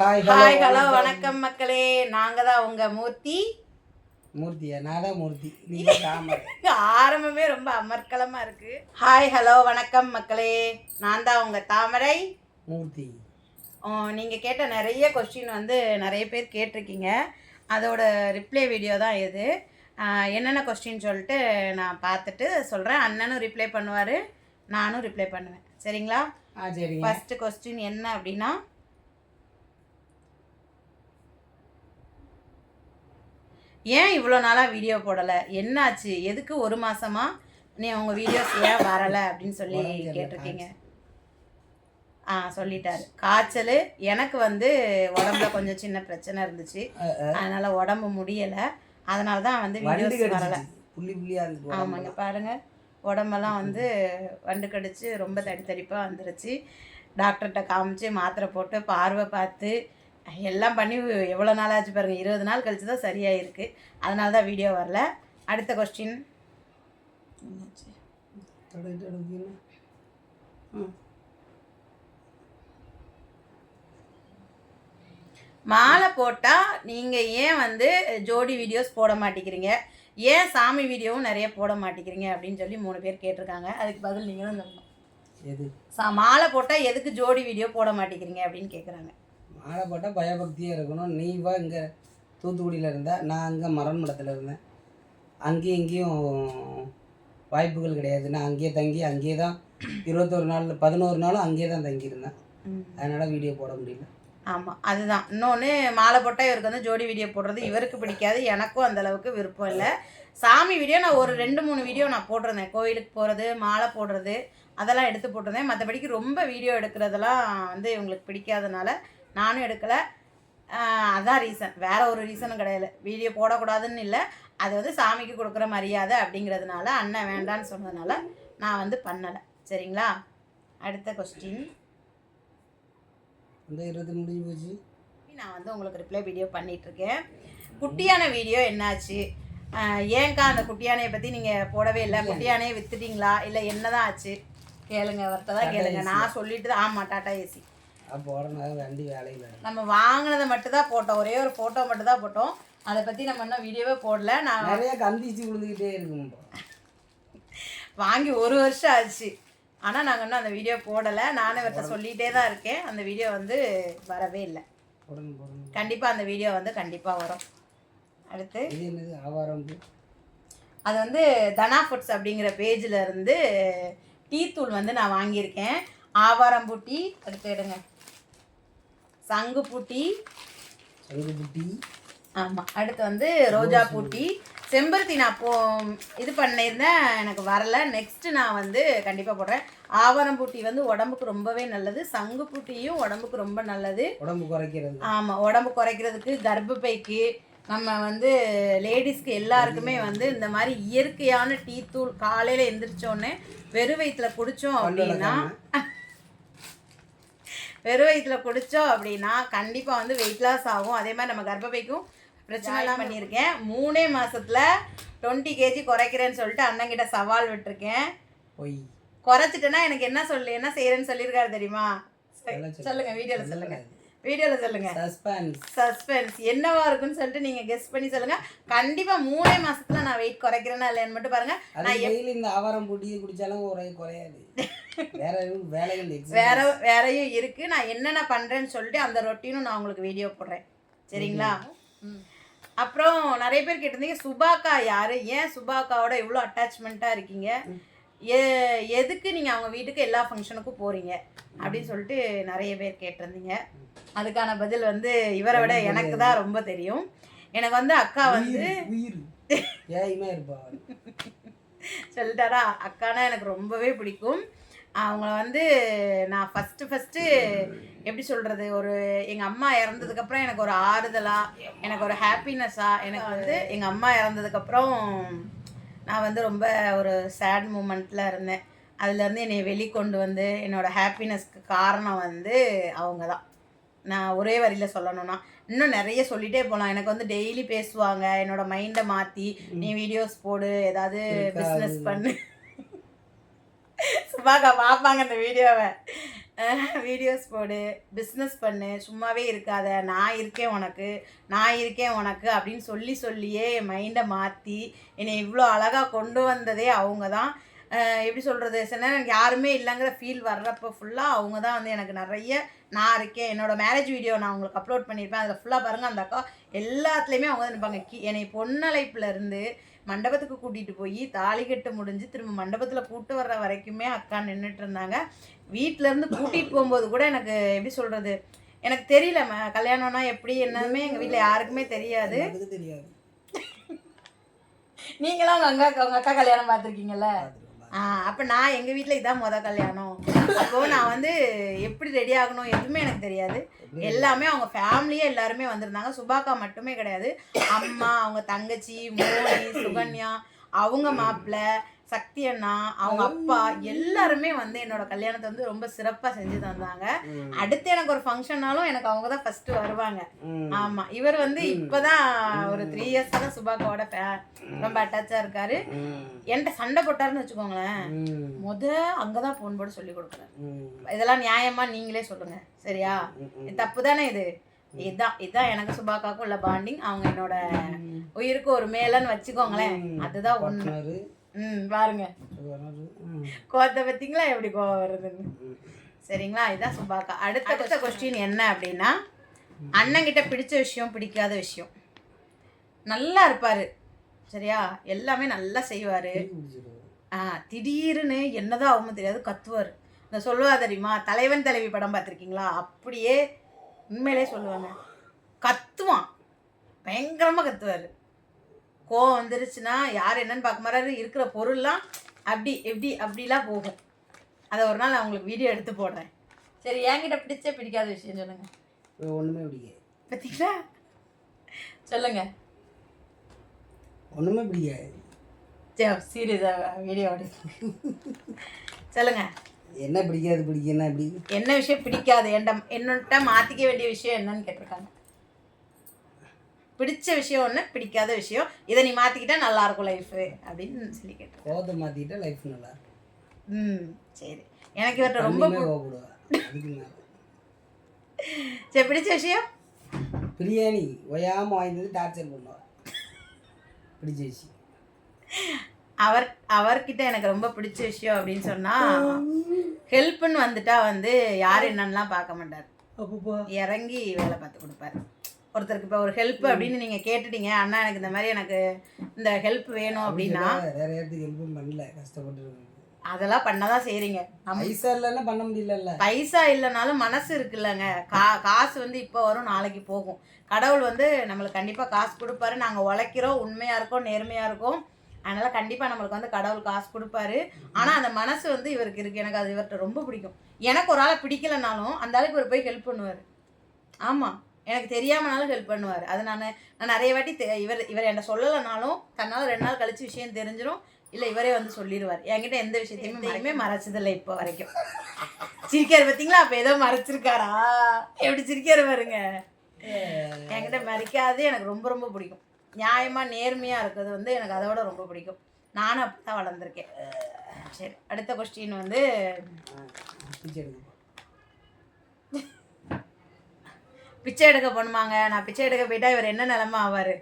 Hi hi hello வணக்கம் மக்களே. நாங்க தான் உங்க மூர்த்தி. மூர்த்தியா? நான் தான் மூர்த்தி ஆரம்பமே ரொம்ப அமர்க்கலமா இருக்கு. ஹாய் ஹலோ வணக்கம் மக்களே. நான் தான் உங்க தாமரை. மூர்த்தி. ஆ, நீங்க கேட்ட நிறைய கொஸ்டின் வந்து நிறைய பேர் கேட்டிருக்கீங்க. அதோட ரிப்ளை வீடியோ தான் இது. என்னென்ன கொஸ்டின் சொல்லிட்டு நான் பார்த்துட்டு சொல்கிறேன் அண்ணனும் ரிப்ளை பண்ணுவார். நானும் ரிப்ளை பண்ணுவேன். சரிங்களா? சரிங்க. ஃபஸ்ட்டு கொஸ்டின் என்ன அப்படின்னா ஏன் இவ்வளோ நாளாக வீடியோ போடலை? என்னாச்சு? எதுக்கு ஒரு மாசமா நீ உங்கள் வீடியோஸ் ஏன் வரலை? அப்படின்னு சொல்லி கேட்டிருக்கீங்க. ஆ சொல்லிட்டாரு. காய்ச்சல் எனக்கு வந்து உடம்புல கொஞ்சம் சின்ன பிரச்சனை இருந்துச்சு. அதனால உடம்பு முடியலை. அதனால தான் வந்து வீடியோஸ் வரலை. ஆமாங்க பாருங்க. உடம்பெல்லாம் வந்து வண்டு கடிச்சு ரொம்ப தடி தடிப்பாக வந்துருச்சு. டாக்டர்கிட்ட காமிச்சு மாத்திரை போட்டு பார்வை பார்த்து எல்லாம் பண்ணி எவ்வளோ நாள் ஆச்சு பாருங்கள் இருபது நாள் கழிச்சு தான் சரியாயிருக்கு. அதனால தான் வீடியோ வரல. அடுத்த கொஸ்டின். மாலை போட்டால் நீங்கள் ஏன் வந்து ஜோடி வீடியோஸ் போட மாட்டேங்கிறீங்க? ஏன் சாமி வீடியோவும் நிறைய போட மாட்டேங்கிறீங்க? அப்படின்னு சொல்லி மூணு பேர் கேட்டிருக்காங்க. அதுக்கு பதில் நீங்கள் தான் சொல்லணும் எது? சா மாலை போட்டால் எதுக்கு ஜோடி வீடியோ போட மாட்டேங்கிறீங்க அப்படின்னு கேட்குறாங்க மாலை போட்டால் பயபக்தியாக இருக்கணும். நீ வா இங்கே தூத்துக்குடியில் இருந்தா நான் அங்கே மரண்மடத்தில் இருந்தேன். அங்கேயும் இங்கேயும் வாய்ப்புகள் கிடையாது. நான் அங்கேயே தங்கி அங்கேயே தான் இருபத்தொரு நாள் பதினோரு நாளும் அங்கேயே தான் தங்கியிருந்தேன் அதனால் வீடியோ போட முடியல. ஆமாம் அதுதான். இன்னொன்று மாலை போட்டால் இவருக்கு வந்து ஜோடி வீடியோ போடுறது இவருக்கு பிடிக்காது. எனக்கும் அந்த அளவுக்கு விருப்பம் இல்லை. சாமி வீடியோ நான் ஒரு ரெண்டு மூணு வீடியோ நான் போட்டிருந்தேன். கோயிலுக்கு போகிறது மாலை போடுறது அதெல்லாம் எடுத்து போட்டிருந்தேன். மற்றபடிக்கு ரொம்ப வீடியோ எடுக்கிறதெல்லாம் வந்து இவங்களுக்கு பிடிக்காதனால நானும் எடுக்கலை. அதான் ரீசன் வேற ஒரு ரீசனும் கிடையாது வீடியோ போடக்கூடாதுன்னு இல்லை. அது வந்து சாமிக்கு கொடுக்குற மரியாதை அப்படிங்கிறதுனால அண்ணன் வேண்டான்னு சொன்னதுனால நான் வந்து பண்ணலை. சரிங்களா? அடுத்த கொஸ்டின் முடிஞ்சு போச்சு. நான் வந்து உங்களுக்கு ரிப்ளை வீடியோ பண்ணிட்டு இருக்கேன் குட்டியான வீடியோ என்னாச்சு? ஆஹ் ஏன்க்கா அந்த குட்டியானையை பற்றி நீங்கள் போடவே இல்லை? குட்டியானையை வித்துட்டீங்களா? இல்லை என்னதான் ஆச்சு? கேளுங்க தான் கேளுங்க. நான் சொல்லிட்டு தான் ஆமாம் டாட்டா ஏசி. அப்போ உடனே வண்டி வேலையில் நம்ம வாங்கினதை மட்டும் தான் போட்டோம். ஒரே ஒரு ஃபோட்டோ மட்டும் தான் போட்டோம். அதை பற்றி நம்ம இன்னும் வீடியோவே போடல. நான் நிறைய கந்திச்சு விழுந்துக்கிட்டே இருக்கும் வாங்கி ஒரு வருஷம் ஆச்சு. ஆனால் நாங்கள் இன்னும் அந்த வீடியோ போடலை. நானும் இவர்கிட்ட சொல்லிகிட்டே தான் இருக்கேன். அந்த வீடியோ வந்து வரவே இல்லை. கண்டிப்பாக அந்த வீடியோ வந்து கண்டிப்பாக வரும். அடுத்து? அது வந்து தனா ஃபுட்ஸ் அப்படிங்கிற பேஜில் இருந்து டீ தூள் வந்து நான் வாங்கியிருக்கேன். ஆவாரம்பூ டீ. அடுத்து எடுங்க. சங்குப்பூ டீ சங்குபுட்டி ஆமாம் அடுத்து வந்து ரோஜா பூ. டீ செம்பருத்தி நான் போ இது பண்ணியிருந்தேன் எனக்கு வரல. நெக்ஸ்ட்டு நான் வந்து கண்டிப்பாக போடுறேன். ஆவாரம்பூ டீ வந்து உடம்புக்கு ரொம்பவே நல்லது. சங்குப்பூ டீயும் உடம்புக்கு ரொம்ப நல்லது. உடம்பு குறைக்கிறது. ஆமாம் உடம்பு குறைக்கிறதுக்கு கர்ப்பப்பைக்கு நம்ம வந்து லேடிஸ்க்கு எல்லாருக்குமே வந்து இந்த மாதிரி இயற்கையான டீ தூள் காலையில் எந்திரிச்சோடனே வெறும் வயிற்றுல குடித்தோம் அப்படின்னா வெறும் வயிற்றுல குடித்தோம் அப்படின்னா கண்டிப்பாக வந்து வெயிட் லாஸ் ஆகும். அதே மாதிரி நம்ம கர்ப்பப்பைக்கும் பிரச்சனை எல்லாம் பண்ணியிருக்கேன். மூணே மாசத்துல டுவெண்ட்டி கேஜி குறைக்கிறேன்னு சொல்லிட்டு அண்ணங்கிட்ட சவால் விட்டுருக்கேன். பொய். குறைச்சிட்டேன்னா எனக்கு என்ன சொல்லு என்ன செய்யறேன்னு சொல்லியிருக்காரு தெரியுமா? அதெல்லாம் சொல்லு. சொல்லுங்க. வீடியோவில் சொல்லுங்க. வீடியோவில் சொல்லுங்க. சஸ்பென்ஸ் சஸ்பென்ஸ் என்னவா இருக்குன்னு சொல்லிட்டு நீங்க கெஸ் பண்ணி சொல்லுங்க. கண்டிப்பா மூணே மாசத்துல நான் வெயிட் குறைக்கிறேன்னா இல்லையான்னு மட்டும் பாருங்க. அது டெய்லி இந்த ஆவாரம் பூட்டியை குடிச்சாலும் குறைய குறையாது. வேற வேலைகள் exercise. வேற வேறையும் இருக்கு. நான் என்னென்ன பண்றேன்னு சொல்லிட்டு அந்த ரொட்டீனும் நான் உங்களுக்கு வீடியோ போடுறேன். சரிங்களா? அப்புறம் நிறைய பேர் கேட்டிருந்தீங்க சுபாக்கா யாரு? ஏன் சுபாக்காவோட இவ்வளோ அட்டாச்மெண்ட்டாக இருக்கீங்க? எ எதுக்கு நீங்கள் அவங்க வீட்டுக்கு எல்லா ஃபங்க்ஷனுக்கும் போகிறீங்க அப்படின்னு சொல்லிட்டு நிறைய பேர் கேட்டிருந்தீங்க. அதுக்கான பதில் வந்து இவரை விட எனக்கு தான் ரொம்ப தெரியும். எனக்கு வந்து அக்கா வந்து. சொல்லிட்டாரா? அக்கானா எனக்கு ரொம்பவே பிடிக்கும். அவங்கள வந்து நான் ஃபஸ்ட்டு ஃபஸ்ட்டு எப்படி சொல்கிறது ஒரு எங்கள் அம்மா இறந்ததுக்கப்புறம் எனக்கு ஒரு ஆறுதலாக எனக்கு ஒரு ஹாப்பினஸ்ஸாக எனக்கு வந்து எங்கள் அம்மா இறந்ததுக்கப்புறம் நான் வந்து ரொம்ப ஒரு சேட் மூமெண்ட்டில் இருந்தேன். அதுலேருந்து என்னை வெளிக்கொண்டு வந்து என்னோடய ஹாப்பினஸ்க்கு காரணம் வந்து அவங்க தான் நான் ஒரே வரியில் சொல்லணும்னா இன்னும் நிறைய சொல்லிட்டே போகலாம் எனக்கு வந்து டெய்லி பேசுவாங்க என்னோட மைண்டை மாற்றி நீ வீடியோஸ் போடு ஏதாவது பிஸ்னஸ். பண்ணு. சுபாக்கா பார்ப்பாங்க அந்த வீடியோவை வீடியோஸ் போடு பிஸ்னஸ் பண்ணு சும்மாவே இருக்காத நான் இருக்கேன் உனக்கு நான் இருக்கேன் உனக்கு அப்படின்னு சொல்லி சொல்லியே என் மைண்டை மாற்றி என்னை இவ்வளோ அழகாக கொண்டு வந்ததே அவங்க தான். எப்படி சொல்கிறது சில நேரம் எனக்கு யாருமே இல்லைங்கிற ஃபீல் வர்றப்போ ஃபுல்லாக அவங்க தான் வந்து எனக்கு நிறைய நான் இருக்கேன் என்னோடய மேரேஜ் வீடியோ நான் உங்களுக்கு அப்லோட் பண்ணியிருப்பேன் அதில் ஃபுல்லாக பாருங்கள் அந்த அக்கா எல்லாத்துலேயுமே அவங்க தான் நிற்பாங்க கி என்னை பொன்னழைப்பில் இருந்து மண்டபத்துக்கு கூட்டிகிட்டு போய் தாலி கட்டு முடிஞ்சு திரும்ப மண்டபத்தில் கூட்டு வர்ற வரைக்குமே அக்கா நின்றுட்டு இருந்தாங்க வீட்ல இருந்து கூட்டிகிட்டு போகும்போது கூட எனக்கு எப்படி சொல்கிறது எனக்கு தெரியல கல்யாணம்னா எப்படி என்னமே எங்கள் வீட்டில் யாருக்குமே தெரியாது. தெரியாது. நீங்களாம் உங்கள் அக்கா உங்கள் அக்கா கல்யாணம் பார்த்துருக்கீங்கல்ல? அப்போ நான் எங்கள் வீட்டில் இதான் மொதல் கல்யாணம். அப்போது நான் வந்து எப்படி ரெடி ஆகணும் எதுவுமே எனக்கு தெரியாது. எல்லாமே அவங்க ஃபேமிலியே எல்லாருமே வந்திருந்தாங்க. சுபாக்கா மட்டுமே கிடையாது. அம்மா அவங்க தங்கச்சி மோனி சுகன்யா அவங்க மாப்பிள்ளை சக்தி அண்ணா அவங்க அப்பா எல்லாருமே வந்து என்னோட கல்யாணத்தை வந்து ரொம்ப சிறப்பாக செஞ்சு தந்தாங்க. அடுத்து எனக்கு ஒரு ஃபங்க்ஷன்னாலும் எனக்கு அவங்க தான் ஃபர்ஸ்ட் வருவாங்க. ஆமா. இவர் வந்து இப்பதான் ஒரு த்ரீ இயர்ஸ் தான் சுபாக்காவோட ரொம்ப அட்டாச்சா இருக்காரு. என்கிட்ட சண்டை போட்டாருன்னு வச்சுக்கோங்களேன். முத அங்கதான் போன் போட்டு சொல்லி கொடுக்குறேன். இதெல்லாம் நியாயமா நீங்களே சொல்லுங்க. சரியா? தப்பு தானே இது? இதுதான் இதுதான் எனக்கு சுபாக்காவுக்கும் உள்ள பாண்டிங் அவங்க என்னோட உயிருக்கு ஒரு மேலன்னு வச்சுக்கோங்களேன். அதுதான் ஒண்ணு. partner, ம் பாருங்க. கோவத்தை பார்த்தீங்களா எப்படி கோவம் வருதுன்னு. சரிங்களா? இதுதான் சுபாக்கா. அடுத்த அடுத்த கொஸ்டின் என்ன அப்படின்னா அண்ணங்கிட்ட பிடிச்ச விஷயம் பிடிக்காத விஷயம். நல்லா இருப்பாரு. சரியா? எல்லாமே நல்லா செய்வாரு. ஆ திடீர்னு என்னதான் ஆகுமோ தெரியாது கத்துவார். இந்த சொல்லுவா தெரியுமா? தலைவன் தலைவி படம் பார்த்துருக்கீங்களா? அப்படியே உண்மையிலே சொல்லுவாங்க. கத்துவான். பயங்கரமாக கத்துவார். கோவம் வந்துருச்சுன்னா யார் என்னன்னு பார்க்க மாட்டாரு. இருக்கிற பொருள்லாம் அப்படி எப்படி அப்படிலாம் போகும். அதை ஒரு நாள் நான் உங்களுக்கு வீடியோ எடுத்து போடுறேன். சரி என்கிட்ட பிடிச்ச பிடிக்காத விஷயம் சொல்லுங்க. இது ஒண்ணுமே பிடிக்காது. பார்த்தீங்களா சொல்லுங்க. ஒண்ணுமே பிடிக்காது. சரி சீரியஸாக வீடியோ சொல்லுங்க. என்ன பிடிக்காது பிடிக்குன்னா எப்படி? என்ன விஷயம் பிடிக்காது? என்ட என்னட்ட மாற்றிக்க வேண்டிய விஷயம் என்னன்னு கேட்டிருக்காங்க. பிடிச்ச விஷயம் ஒன்று பிடிக்காத விஷயம். இதை நீ மாற்றிக்கிட்டா நல்லா இருக்கும் லைஃபு அப்படின்னு சொல்லி கேட்டிருக்கேன் கோவத்தை மாத்திட்டா லைஃப் நல்லா இருக்கும் ம் சரி. எனக்கு இவர்கிட்ட ரொம்ப சரி பிடிச்ச விஷயம்? பிரியாணி ஒயாம வாய்ந்தது டார்ச்சர் பண்ணுவா. பிடிச்ச விஷயம். அவர் அவர்கிட்ட எனக்கு ரொம்ப பிடிச்ச விஷயம் அப்படின்னு சொன்னால் ஹெல்ப்னு வந்துட்டா வந்து யார் என்னன்னலாம் பார்க்க மாட்டார். இறங்கி வேலை பார்த்து கொடுப்பாரு. ஒருத்தருக்கு இப்போ ஒரு ஹெல்ப் அப்படின்னு நீங்கள் கேட்டுட்டீங்க அண்ணா எனக்கு இந்த மாதிரி எனக்கு இந்த ஹெல்ப் வேணும் அப்படின்னா வேற யாருக்கு ஹெல்ப்பும் பண்ணல கஷ்டப்பட்டு அதெல்லாம் பண்ணதான் செய்றீங்க. நம்ம பைசா இல்லைன்னா பண்ண முடியலல்ல. பைசா இல்லைனாலும் மனசு இருக்குல்லங்க. கா காசு வந்து இப்போ வரும் நாளைக்கு போகும். கடவுள் வந்து நம்மளுக்கு கண்டிப்பாக காசு கொடுப்பாரு. நாங்கள் உழைக்கிறோம் உண்மையாக இருக்கோம் நேர்மையாக இருக்கோம். அதனால் கண்டிப்பாக நம்மளுக்கு வந்து கடவுள் காசு கொடுப்பாரு. ஆனால் அந்த மனசு வந்து இவருக்கு இருக்குது எனக்கு அது இவர்கிட்ட ரொம்ப பிடிக்கும். எனக்கு ஒரு ஆளை பிடிக்கலனாலும் அந்த ஆளுக்கு இவர் போய் ஹெல்ப் பண்ணுவார். ஆமாம் எனக்கு தெரியாமனாலும் ஹெல்ப் பண்ணுவார். அது நான் நான் நிறைய வாட்டி இவர் இவர் என்கிட்ட சொல்லலைனாலும் தன்னால் ரெண்டு நாள் கழிச்சு விஷயம் தெரிஞ்சிடும் இல்லை இவரே வந்து சொல்லிடுவார். என்கிட்ட எந்த விஷயத்தையுமே மறையுமே மறைச்சதில்லை இப்போ வரைக்கும். சிரிக்காரு பார்த்தீங்களா அப்போ ஏதோ மறைச்சிருக்காரா? எப்படி சிரிக்காரு பாருங்க. என்கிட்ட மறைக்காது. எனக்கு ரொம்ப ரொம்ப பிடிக்கும். நியாயமாக நேர்மையாக இருக்கிறது வந்து எனக்கு அதோட ரொம்ப பிடிக்கும். நானும் அப்படி தான் வளர்ந்துருக்கேன் சரி அடுத்த கொஸ்டின் வந்து பிச்சை எடுக்க போணுமாங்க நான் பிச்சை எடுக்க போயிட்டா இவர் என்ன நிலமை ஆவார்?